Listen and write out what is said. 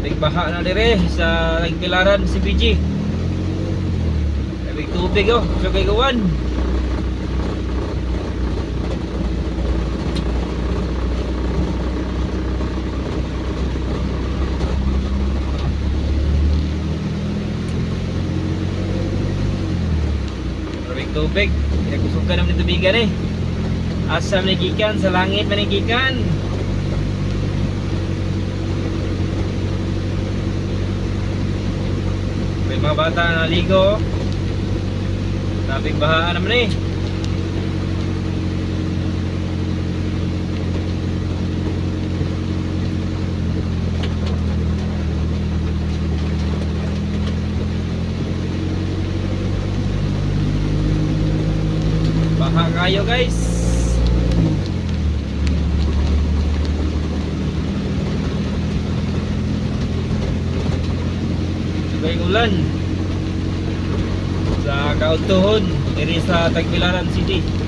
Abig baha na dire sa Lagpilaran CPG. Abig tubig oh, so kay gawan. Abig tubig, kaya kusukan naman yung tubigan eh. Asam ni gikan sa langit gikan. Mga bata na naligo. Tabing bahaan naman eh. Baha kayo guys. Sabay ulan sa Kautuhon diri sa Tagbilaran City.